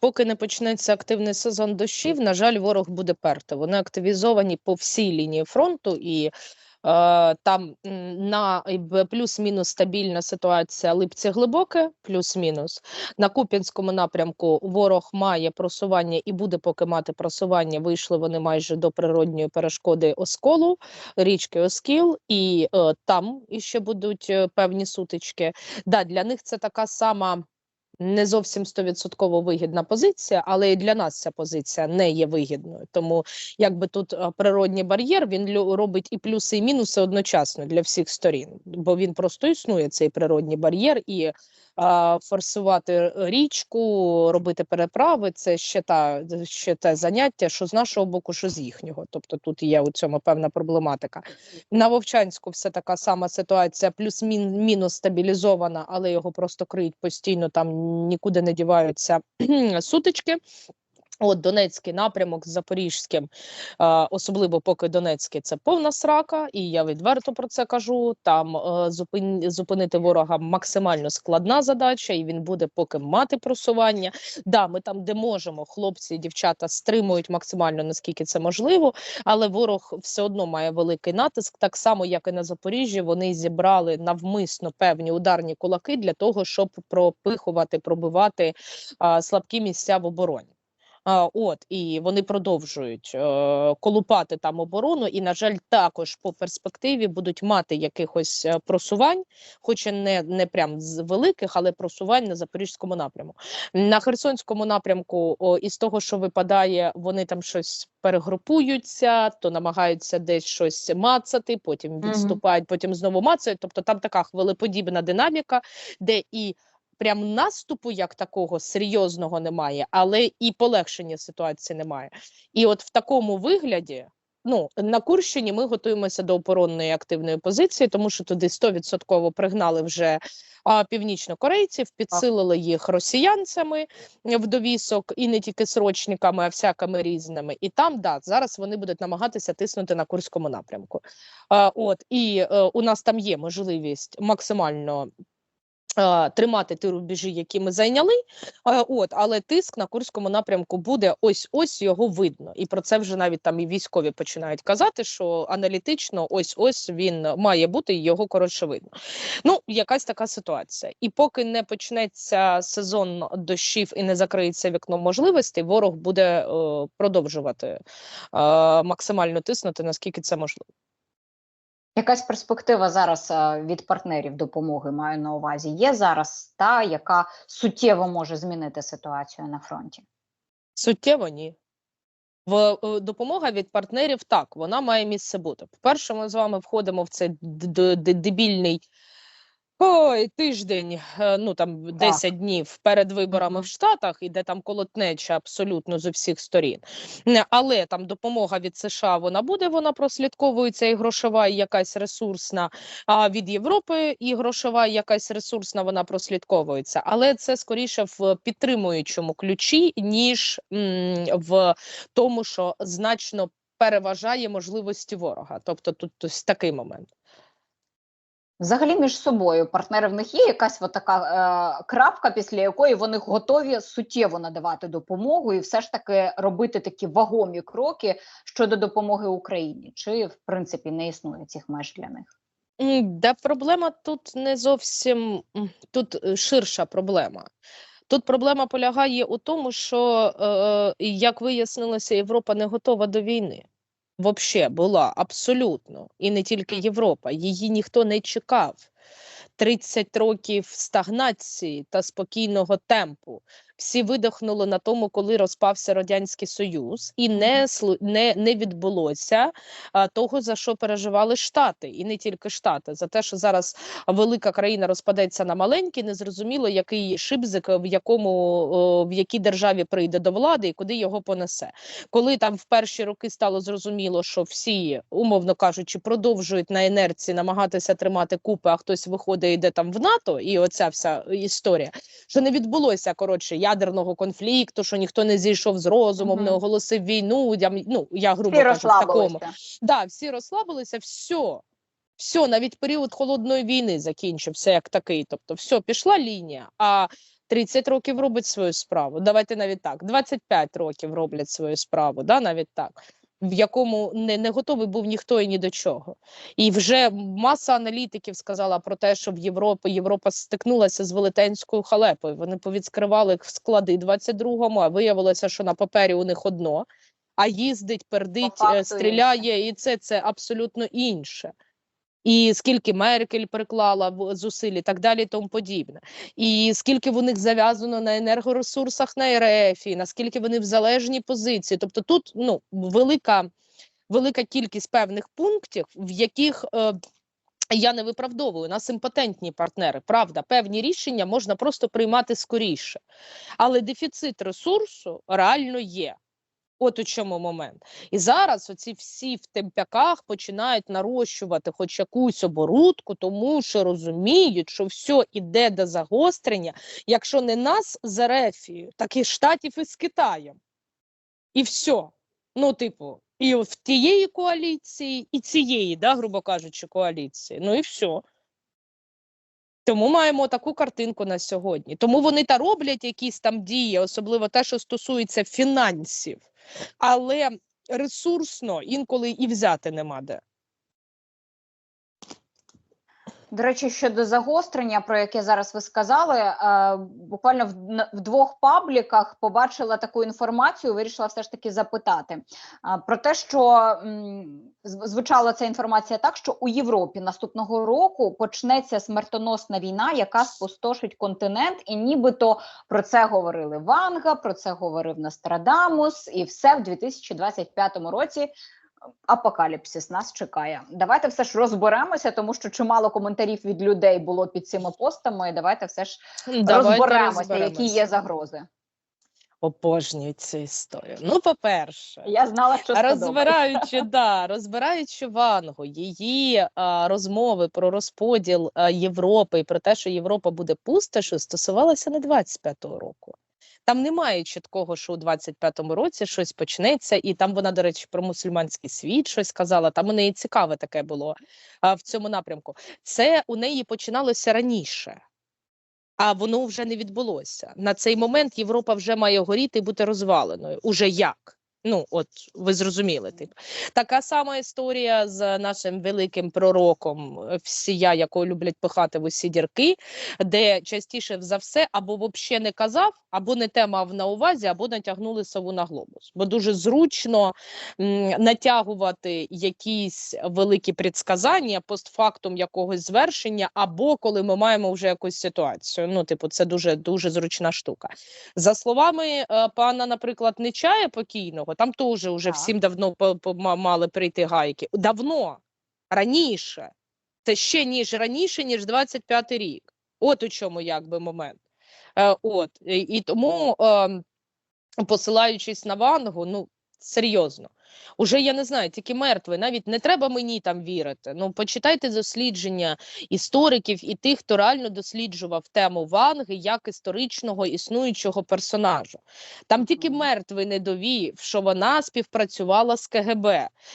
Поки не почнеться активний сезон дощів, на жаль, ворог буде перти. Вони активізовані по всій лінії фронту, і е, там на плюс-мінус стабільна ситуація Липці глибоке, плюс-мінус. На Куп'янському напрямку ворог має просування і буде поки мати просування. Вийшли вони майже до природньої перешкоди Осколу, річки Оскіл, і е, там іще будуть е, певні сутички. Да, для них це така сама не зовсім стовідсотково вигідна позиція, але і для нас ця позиція не є вигідною. Тому якби тут е, природній бар'єр він робить і плюси, і мінуси одночасно для всіх сторін, бо він просто існує цей природній бар'єр і. Форсувати річку, робити переправи це ще та ще те заняття, що з нашого боку, що з їхнього. Тобто тут є у цьому певна проблематика. На Вовчанську все така сама ситуація, плюс мін, мінус стабілізована, але його просто криють постійно, там нікуди не діваються сутички. От Донецький напрямок з Запорізьким, е, особливо поки Донецький це повна срака, і я відверто про це кажу. Там е, зупинити ворога максимально складна задача, і він буде поки мати просування. Да, ми там, де можемо, хлопці і дівчата стримують максимально наскільки це можливо, але ворог все одно має великий натиск. Так само, як і на Запоріжжі, вони зібрали навмисно певні ударні кулаки для того, щоб пропихувати, пробивати а, слабкі місця в обороні. От і вони продовжують е, колупати там оборону, і на жаль, також по перспективі будуть мати якихось е, просувань, хоч і не, не прям з великих, але просувань на запорізькому напряму. На Херсонському напрямку, о, із того, що випадає, вони там щось перегрупуються, то намагаються десь щось мацати, потім відступають, потім знову мацають. Тобто там така хвилеподібна динаміка, де і прям наступу як такого серйозного немає, але і полегшення ситуації немає. І от в такому вигляді. Ну, на Курщині ми готуємося до оборонної активної позиції, тому що туди 100% пригнали вже а, північнокорейців, підсилили їх росіянцями в довісок, і не тільки срочниками, а всякими різними. І там да зараз вони будуть намагатися тиснути на курському напрямку. А, от і е, у нас там є можливість максимально тримати ті рубежі, які ми зайняли. От, але тиск на Курському напрямку буде ось ось його видно. І про це вже навіть там і військові починають казати, що аналітично ось ось він має бути, його коротше видно. Ну, якась така ситуація. І поки не почнеться сезон дощів і не закриється вікно можливостей, ворог буде е, продовжувати е, максимально тиснути, наскільки це можливо. Якась перспектива зараз е, від партнерів допомоги маю на увазі. Є зараз та, яка суттєво може змінити ситуацію на фронті. Суттєво ні. В е, допомога від партнерів так, вона має місце бути. По-перше, ми з вами входимо в цей дебільний ой, тиждень, е, ну там 10 днів перед виборами в Штатах, і де там колотнеча абсолютно з усіх сторін. Не, Але там допомога від США вона буде, вона прослідковується і грошова, і якась ресурсна. А від Європи і грошова, і якась ресурсна, вона прослідковується. Але це скоріше в підтримуючому ключі, ніж м, в тому, що значно переважає можливості ворога. Тобто тут ось такий момент. Взагалі між собою партнери в них є якась от така е, крапка, після якої вони готові суттєво надавати допомогу і все ж таки робити такі вагомі кроки щодо допомоги Україні, чи в принципі не існує цих меж для них? Да, проблема тут не зовсім тут е, ширша проблема. Тут проблема полягає у тому, що, е, як вияснилося, Європа не готова до війни. Вообще була абсолютно. І не тільки Європа, її ніхто не чекав. 30 років стагнації та спокійного темпу. Всі видихнули на тому, коли розпався Радянський Союз, і не, не, не відбулося а, того, за що переживали Штати, і не тільки Штати, за те, що зараз велика країна розпадеться на маленькі, незрозуміло, який шибзик в якому о, в якій державі прийде до влади і куди його понесе. Коли там в перші роки стало зрозуміло, що всі, умовно кажучи, продовжують на інерції намагатися тримати купи, а хтось виходить і йде там в НАТО, і оця вся історія, що не відбулося коротше ядерного конфлікту, що ніхто не зійшов з розумом, не оголосив війну. Я, ну я грубо Всі кажу в такому. Да, всі розслабилися, все. Все, навіть період холодної війни закінчився як такий. Тобто, все, пішла лінія. А 30 років робить свою справу. Давайте навіть так. 25 років роблять свою справу, да, навіть так. В якому не, не готовий був ніхто і ні до чого. І вже маса аналітиків сказала про те, що в Європі Європа стикнулася з велетенською халепою. Вони повідскривали склади 22-му, а виявилося, що на папері у них одно, а їздить, пердить, е, стріляє, і це, це абсолютно інше. І скільки Меркель приклала в- зусиль і так далі, і тому подібне. І скільки в них зав'язано на енергоресурсах на РФ, і наскільки вони в залежній позиції. Тобто тут ну, велика, велика кількість певних пунктів, в яких е, я не виправдовую, нас імпотентні партнери. Правда, певні рішення можна просто приймати скоріше. Але дефіцит ресурсу реально є. От у чому момент. І зараз оці всі в темпяках починають нарощувати хоч якусь оборудку, тому що розуміють, що все іде до загострення, якщо не нас з Ерефією, так і Штатів із Китаєм. І все. Ну, типу, і в тієї коаліції, і цієї, да, грубо кажучи, коаліції. Ну і все. Тому маємо таку картинку на сьогодні. Тому вони та роблять якісь там дії, особливо те, що стосується фінансів, але ресурсно інколи і взяти нема де. До речі, щодо загострення, про яке зараз ви сказали, е, буквально в, двох пабліках побачила таку інформацію. Вирішила все ж таки запитати е, про те, що звучала ця інформація так, що у Європі наступного року почнеться смертоносна війна, яка спустошить континент, і нібито про це говорили Ванга, про це говорив Нострадамус, і все в 2025 році апокаліпсис нас чекає. Давайте все ж розберемося, тому що чимало коментарів від людей було під цими постами. Давайте все ж Давайте розберемося, які є загрози. Обожнюю цю історію. Ну, по-перше, Я знала, що розбираючи, да, розбираючи Вангу, її а, розмови про розподіл а, Європи і про те, що Європа буде пустошю, стосувалося не 25-го року. Там немає чіткого, що у 25-му році щось почнеться, і там вона, до речі, про мусульманський світ щось сказала. Там у неї цікаве таке було а, в цьому напрямку. Це у неї починалося раніше. А воно вже не відбулося. На цей момент Європа вже має горіти і бути розваленою. Уже як? Ну, от ви зрозуміли. Тип. Така сама історія з нашим великим пророком, е, всія, якого люблять пихати в усі дірки, де частіше за все або взагалі не казав, або не те мав на увазі, або натягнули сову на глобус. Бо дуже зручно м, натягувати якісь великі предсказання постфактум якогось звершення, або коли ми маємо вже якусь ситуацію. Ну, типу, це дуже дуже зручна штука. За словами е, пана, наприклад, Нечая покійного, там теж уже всім давно мали прийти гайки. Давно, раніше. Це ще ніж раніше, ніж 25 рік. От у чому якби момент. Е, от і, і тому, е, посилаючись на Вангу, ну серйозно. Уже я не знаю, тільки мертвий. Навіть не треба мені там вірити. Ну почитайте дослідження істориків і тих, хто реально досліджував тему Ванги як історичного існуючого персонажа. Там тільки мертвий не довів, що вона співпрацювала з КГБ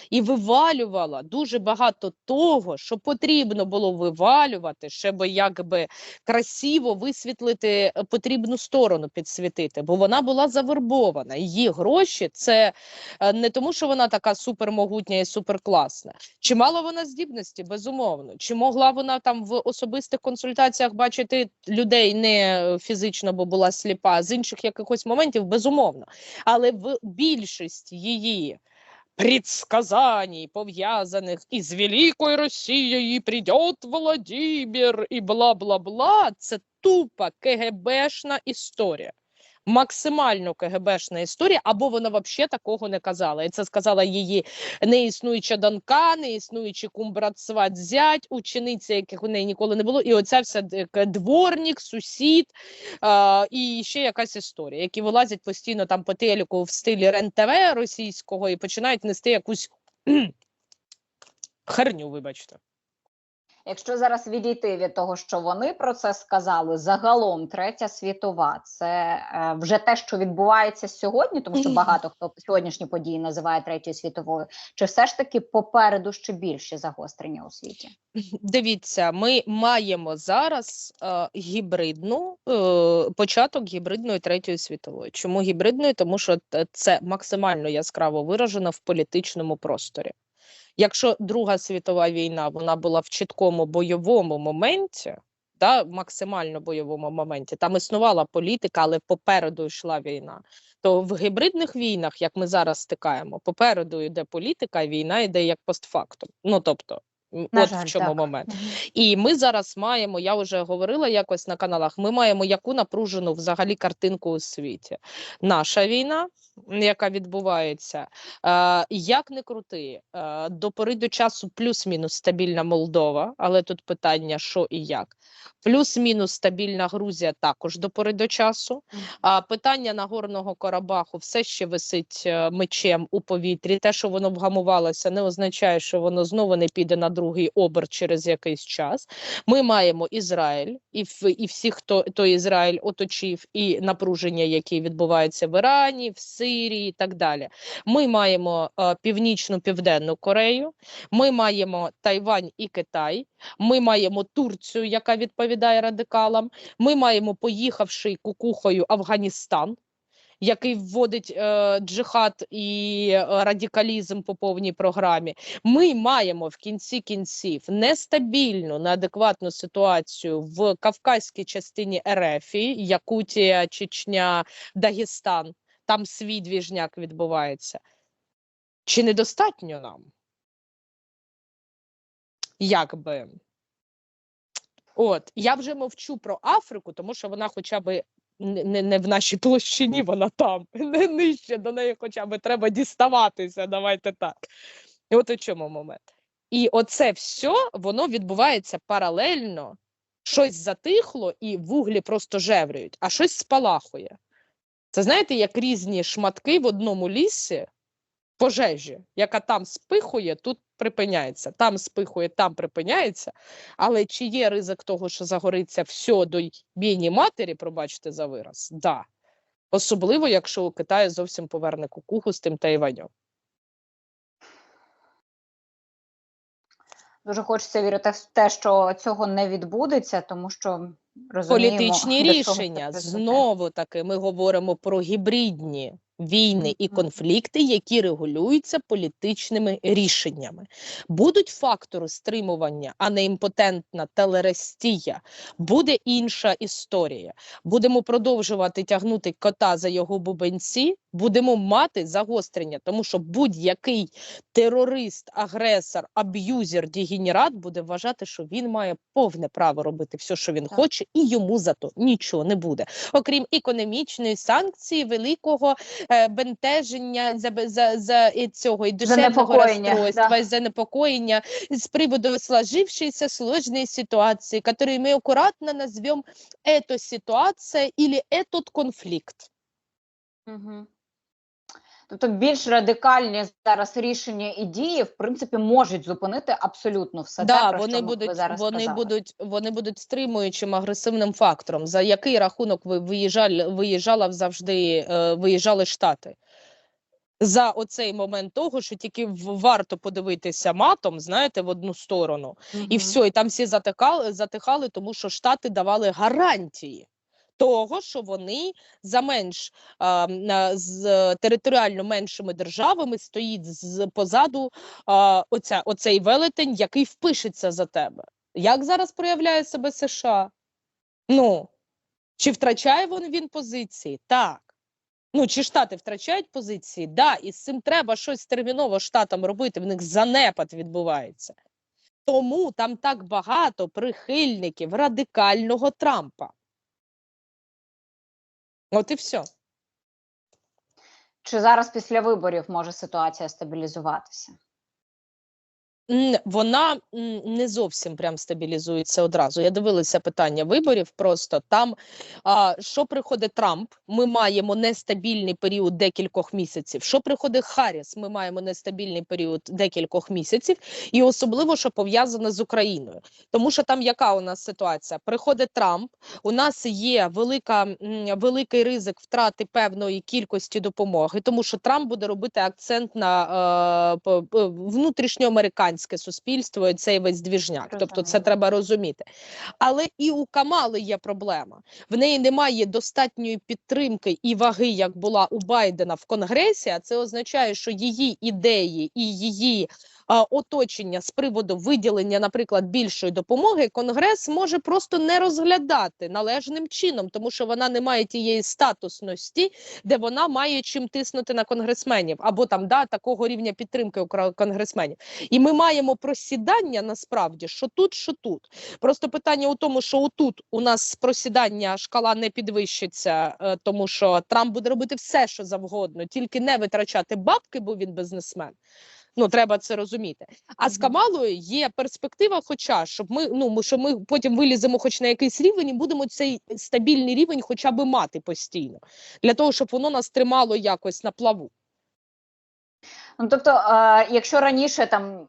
і вивалювала дуже багато того, що потрібно було вивалювати, щоб якби красиво висвітлити е, потрібну сторону, підсвітити, бо вона була завербована. Її гроші це е, не тому, що вона така супермогутня і суперкласна. Чи мала вона здібності? Безумовно. Чи могла вона там в особистих консультаціях бачити людей не фізично, бо була сліпа, а з інших якихось моментів? Безумовно. Але в більшості її предсказаний, пов'язаних із Великою Росією, придет Владимир і бла-бла-бла, це тупа КГБшна історія. Максимально КГБшна історія, або вона взагалі такого не казала. І це сказала її неіснуюча донька, неіснуючий кумбрат сват зять, учениця, яких у неї ніколи не було. І оця вся дворник, сусід а, і ще якась історія, які вилазять постійно там по телеку в стилі РЕН-ТВ російського і починають нести якусь херню, вибачте. Якщо зараз відійти від того, що вони про це сказали, загалом третя світова це е, вже те, що відбувається сьогодні, тому що багато хто сьогоднішні події називає третьою світовою. Чи все ж таки попереду ще більше загострення у світі? Дивіться, ми маємо зараз е, гібридну е, початок гібридної третьої світової. Чому гібридної? Тому що це максимально яскраво виражено в політичному просторі. Якщо Друга світова війна вона була в чіткому бойовому моменті, да, максимально бойовому моменті, там існувала політика, але попереду йшла війна. То в гібридних війнах, як ми зараз стикаємо, попереду йде політика, війна йде як постфактум. Ну тобто, На от жаль, в чому так. момент. І ми зараз маємо, я вже говорила якось на каналах. Ми маємо яку напружену взагалі картинку у світі. Наша війна, яка відбувається, е, як не крути, е, до пори до часу плюс-мінус стабільна Молдова, але тут питання, що і як. Плюс-мінус стабільна Грузія також до пори до часу. А питання Нагорного Карабаху все ще висить е, мечем у повітрі. Те, що воно вгамувалося, не означає, що воно знову не піде на другий оберт через якийсь час. Ми маємо Ізраїль і і всіх, хто той Ізраїль оточив, і напруження, які відбуваються в Ірані, в Сирії і так далі. Ми маємо е, північну південну Корею. Ми маємо Тайвань і Китай. Ми маємо Турцію, яка відповідає радикалам. Ми маємо поїхавши кукухою Афганістан, який вводить е, джихад і е, радикалізм по повній програмі. Ми маємо в кінці кінців нестабільну, неадекватну ситуацію в кавказькій частині РФ, Якутія, Чечня, Дагестан. Там свій двіжняк відбувається. Чи недостатньо нам? Якби. От, я вже мовчу про Африку, тому що вона хоча б не, не, в нашій площині, вона там, не нижче до неї хоча б треба діставатися, давайте так. І от у чому момент. І оце все, воно відбувається паралельно, щось затихло і вуглі просто жеврюють, а щось спалахує. Це знаєте, як різні шматки в одному лісі пожежі, яка там спихує, тут припиняється, там спихує, там припиняється. Але чи є ризик того, що загориться все до бійні матері, пробачте за вираз? Да. Особливо, якщо у Китаї зовсім поверне кукуху з тим Тайванем. Дуже хочеться вірити в те, що цього не відбудеться, тому що розуміємо, Політичні рішення знову таки ми говоримо про гібридні війни і конфлікти, які регулюються політичними рішеннями. Будуть фактори стримування, а не імпотентна телерестія. Буде інша історія. Будемо продовжувати тягнути кота за його бубенці Будемо мати загострення, тому що будь-який терорист, агресор, аб'юзер, дегенерат буде вважати, що він має повне право робити все, що він Так. хоче, і йому за то нічого не буде. Окрім економічної санкції, великого е, бентеження за, за, за і цього і душевного Занепокоєння, розстройства, да. і занепокоєння з приводу сложившейся сложной ситуации, которую мы аккуратно назовем эту ситуация или этот конфликт. Мгм. Тобто більш радикальні зараз рішення і дії, в принципі, можуть зупинити абсолютно все те, про вони що будуть ви зараз вони сказали. будуть вони будуть стримуючим агресивним фактором. За який рахунок ви виїжджали виїжджала завжди е, виїжджали штати? За оцей момент того, що тільки варто подивитися матом, знаєте, в одну сторону, і все, і там всі затикали, затихали, тому що штати давали гарантії того, що вони за менш з територіально меншими державами стоїть з позаду оця, оцей велетень, який впишеться за тебе. Як зараз проявляє себе США? Ну чи втрачає він, він позиції? Так. Ну, чи штати втрачають позиції? Да, і з цим треба щось терміново штатам робити. В них занепад відбувається. Тому там так багато прихильників радикального Трампа. От і все. Чи зараз після виборів може ситуація стабілізуватися? Вона не зовсім прям стабілізується одразу. Я дивилася питання виборів. Просто там, а, що приходить Трамп, ми маємо нестабільний період декількох місяців. Що приходить Харріс, ми маємо нестабільний період декількох місяців, і особливо, що пов'язане з Україною. Тому що там яка у нас ситуація? Приходить Трамп, у нас є велика, великий ризик втрати певної кількості допомоги, тому що Трамп буде робити акцент на е, п- п- суспільство і цей весь двіжняк. Тобто, це треба розуміти. Але і у Камали є проблема. В неї немає достатньої підтримки і ваги, як була у Байдена в Конгресі. А це означає, що її ідеї і її оточення з приводу виділення, наприклад, більшої допомоги, Конгрес може просто не розглядати належним чином, тому що вона не має тієї статусності, де вона має чим тиснути на конгресменів, або там да такого рівня підтримки конгресменів. І ми маємо просідання насправді, що тут, що тут. Просто питання у тому, що отут у нас просідання шкала не підвищиться, е, тому що Трамп буде робити все, що завгодно, тільки не витрачати бабки, бо він бізнесмен. Ну, треба це розуміти. А з Камалою є перспектива, хоча щоб ми ну ми- що ми потім виліземо, хоч на якийсь рівень, і будемо цей стабільний рівень, хоча би мати постійно, для того, щоб воно нас тримало якось на плаву. Ну, тобто, е, якщо раніше там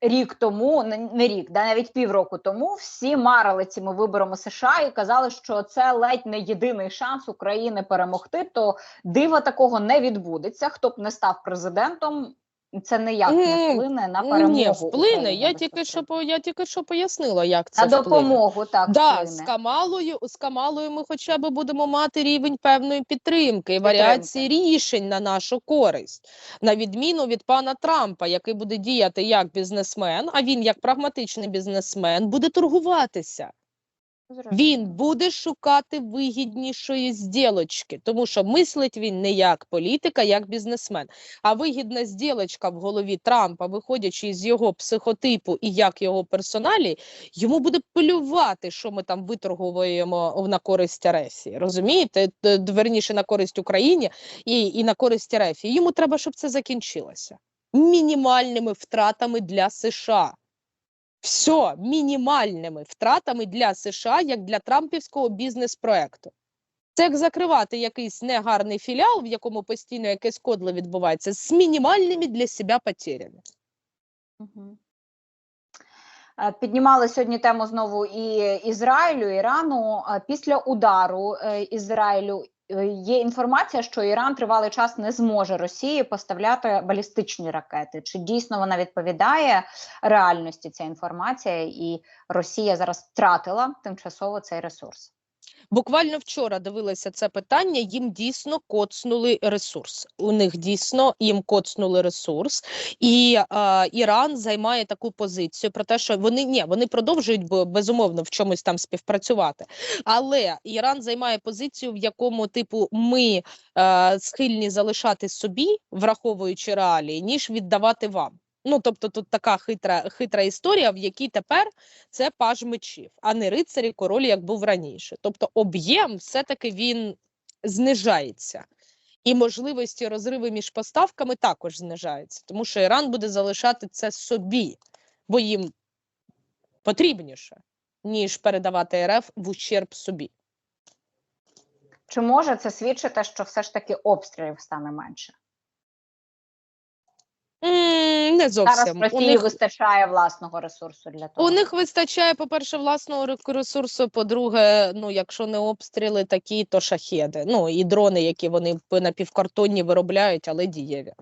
рік тому, не, не рік, да навіть півроку тому, всі марили цими виборами США і казали, що це ледь не єдиний шанс України перемогти, то дива такого не відбудеться. Хто б не став президентом, це ніяк не вплине на Ні, вплине. України Я тільки що по я тільки що пояснила, як це на вплине. допомогу, так Да, з. Камалою, з Камалою ми хоча б будемо мати рівень певної підтримки і варіації рішень на нашу користь, на відміну від пана Трампа, який буде діяти як бізнесмен, а він як прагматичний бізнесмен буде торгуватися. Він буде шукати вигіднішої зділочки, тому що мислить він не як політика, як бізнесмен. А вигідна зділочка в голові Трампа, виходячи з його психотипу і як його персоналі, йому буде плювати, що ми там виторговуємо на користь Арефії. Розумієте? Верніше на користь Україні і, і на користь Арефії. Йому треба, щоб це закінчилося мінімальними втратами для США. Все мінімальними втратами для США, як для трампівського бізнес-проекту. Це як закривати якийсь негарний філіал, в якому постійно якесь кодло відбувається, з мінімальними для себе потерями. Е, Піднімали сьогодні тему знову і Ізраїлю, Ірану. Е, Після удару е, Ізраїлю є інформація, що Іран тривалий час не зможе Росії поставляти балістичні ракети. Чи дійсно вона відповідає реальності ця інформація, і Росія зараз втратила тимчасово цей ресурс? Буквально вчора дивилася це питання. Їм дійсно коцнули ресурс. У них дійсно їм коцнули ресурс, і е, Іран займає таку позицію про те, що вони ні, вони продовжують безумовно в чомусь там співпрацювати. Але Іран займає позицію, в якому типу ми е, схильні залишати собі, враховуючи реалії, ніж віддавати вам. Ну, тобто, тут така хитра, хитра історія, в якій тепер це паж мечів, а не рицарі король, як був раніше. Тобто об'єм все-таки він знижається. І можливості розриви між поставками також знижаються, тому що Іран буде залишати це собі, бо їм потрібніше, ніж передавати РФ в ущерб собі. Чи може це свідчити, що все ж таки обстрілів стане менше? Не Зараз зовсім. У Росії них, вистачає власного ресурсу для того. у них вистачає, по-перше, власного ресурсу. По-друге, ну, якщо не обстріли такі, то шахеди. Ну і дрони, які вони напівкартонні виробляють, але дієві.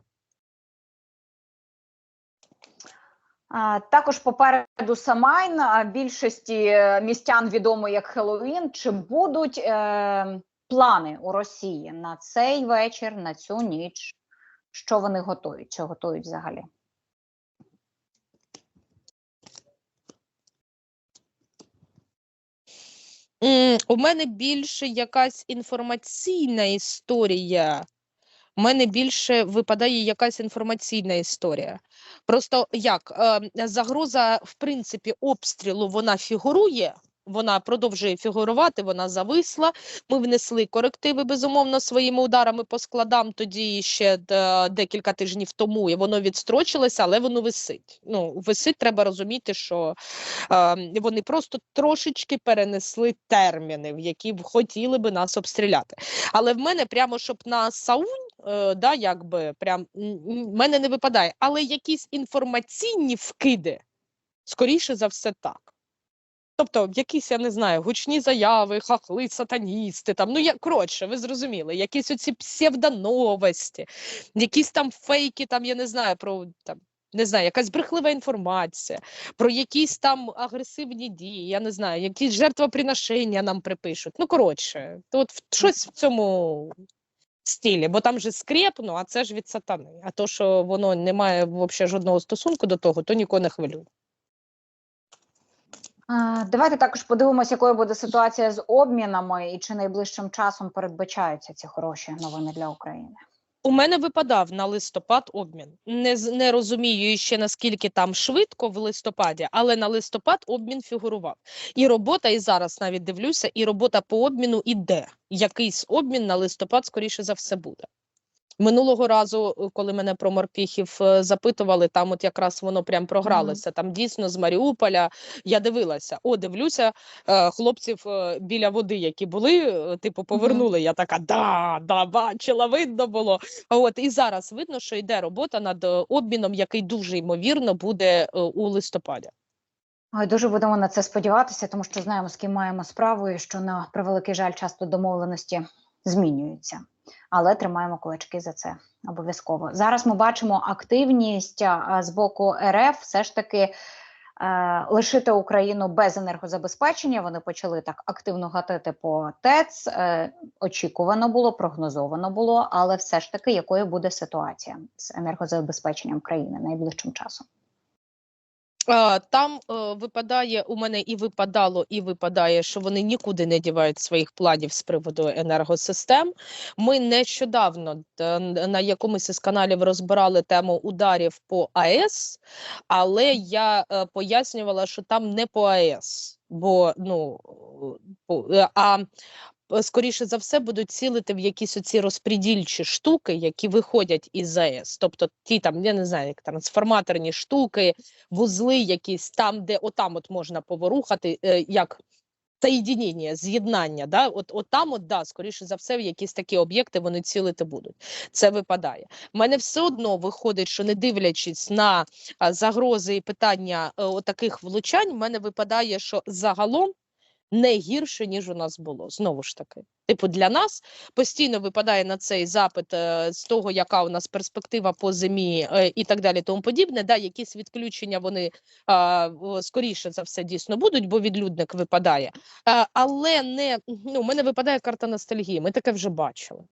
Також попереду Самайн більшості е, містян відомо як Хеллоуін. Чи будуть е, плани у Росії на цей вечір, на цю ніч? Що вони готують? Чи готують взагалі? У мене більше якась інформаційна історія. У мене більше випадає якась інформаційна історія. Просто як е, загроза, в принципі, обстрілу вона фігурує, Вона продовжує фігурувати, вона зависла. Ми внесли корективи безумовно своїми ударами по складам тоді ще е, декілька тижнів тому, і воно відстрочилося, але воно висить. Ну, висить, треба розуміти, що е, вони просто трошечки перенесли терміни, в які б хотіли би нас обстріляти. Але в мене прямо щоб на Саунь, е, да, якби прям мене не випадає, але якісь інформаційні вкиди, скоріше за все, так. Тобто, якісь, я не знаю, гучні заяви, хахли, сатаністи, там, ну я коротше, ви зрозуміли, якісь оці псевдоновості, якісь там фейки, там, я не знаю, про там. Не знаю, якась брехлива інформація про якісь там агресивні дії, я не знаю, якісь жертвоприношення нам припишуть. Ну, коротше, то от щось в цьому стилі, бо там же скрепно, а це ж від сатани. А то, що воно не має взагалі жодного стосунку до того, то нікого не хвилює. Давайте також подивимося, якою буде ситуація з обмінами і чи найближчим часом передбачаються ці хороші новини для України. У мене випадав на листопад обмін. Не, не розумію ще наскільки там швидко в листопаді, але на листопад обмін фігурував. І робота, і зараз навіть дивлюся, і робота по обміну іде. Якийсь обмін на листопад, скоріше за все, буде. Минулого разу, е, коли мене про морпіхів е, запитували, там от якраз воно прям програлося. Там дійсно з Маріуполя я дивилася. О, дивлюся, е, хлопців біля води, які були, типу, повернули. Я така, да, да, бачила, видно було. От і зараз видно, що йде робота над обміном, який дуже ймовірно буде у листопаді. Ой, дуже будемо на це сподіватися, тому що знаємо, з ким маємо справу, і що на превеликий жаль, часто домовленості змінюються. Але тримаємо кулачки за це обов'язково. Зараз ми бачимо активність з боку РФ, все ж таки. е, Лишити Україну без енергозабезпечення. Вони почали так активно гатити по ТЕЦ. Е, Очікувано було, прогнозовано було, але все ж таки, якою буде ситуація з енергозабезпеченням країни найближчим часом? Там е, випадає у мене і випадало, і випадає, що вони нікуди не дівають своїх планів з приводу енергосистем. Ми нещодавно на якомусь із каналів розбирали тему ударів по АЕС, але я е, пояснювала, що там не по АЕС, бо ну е, а скоріше за все будуть цілити в якісь оці розпредільчі штуки, які виходять із ЗАЕС. Тобто ті там, я не знаю, як трансформаторні штуки, вузли якісь там, де отам от можна поворухати, е, як соєдінення, з'єднання. Да? От, от там, от, да, скоріше за все, в якісь такі об'єкти вони цілити будуть. Це випадає. У мене все одно виходить, що не дивлячись на загрози і питання е, таких влучань, в мене випадає, що загалом не гірше, ніж у нас було. Знову ж таки. Типу, для нас постійно випадає на цей запит е, з того, яка у нас перспектива по зимі е, і так далі, тому подібне. Да, якісь відключення вони скоріше за все дійсно будуть, бо відлюдник випадає. Але не ну, у мене випадає карта ностальгії. Ми таке вже бачили.